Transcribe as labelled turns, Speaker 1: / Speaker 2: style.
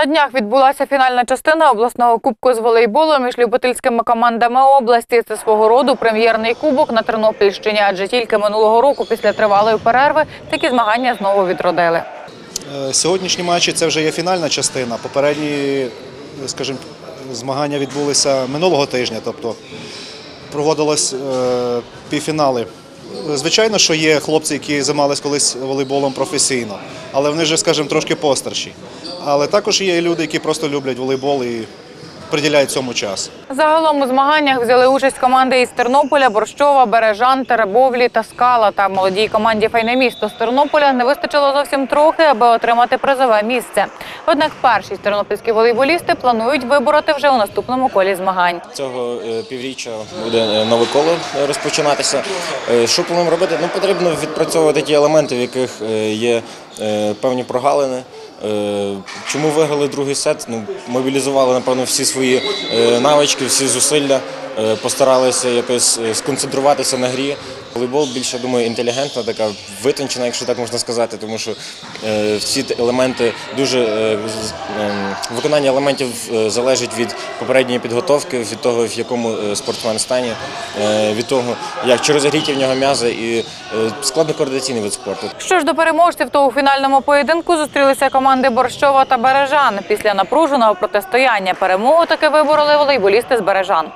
Speaker 1: На днях відбулася фінальна частина обласного кубку з волейболу між любительськими командами області. Це свого роду прем'єрний кубок на Тернопільщині, адже тільки минулого року, після тривалої перерви, такі змагання знову відродили.
Speaker 2: Е, Сьогоднішні матчі це вже є фінальна частина. Попередні, скажімо, змагання відбулися минулого тижня, тобто проводились е, півфінали. Звичайно, що є хлопці, які займалися колись волейболом професійно, але вони вже, скажімо, трошки постарші. Але також є люди, які просто люблять волейбол і приділяють цьому час.
Speaker 1: Загалом у змаганнях взяли участь команди із Тернополя, Борщова, Бережан, Теребовлі та Скала. Та молодій команді Файне місто з Тернополя не вистачило зовсім трохи, аби отримати призове місце. Однак перші тернопільські волейболісти планують вибороти вже у наступному колі змагань.
Speaker 3: Цього е, півріччя буде е, нове коло е, розпочинатися. Що плануємо робити? Ну, потрібно відпрацьовувати ті елементи, в яких є певні прогалини. Е, Чому виграли другий сет? Ну, мобілізували, напевно, всі свої е, навички, всі зусилля, е, постаралися якось сконцентруватися на грі. Волейбол більше, думаю, інтелігентна, така витончена, якщо так можна сказати, тому що е, всі елементи дуже е, ем, виконання елементів е, залежить від попередньої підготовки, від того, в якому спортсмен стані, від того, як чи розігріті в нього м'язи і е, складно-координаційний вид спорту.
Speaker 1: Що ж до переможців, то у фінальному поєдинку зустрілися команди Борщова та Бережан. Після напруженого протистояння перемогу таки вибороли волейболісти з Бережан.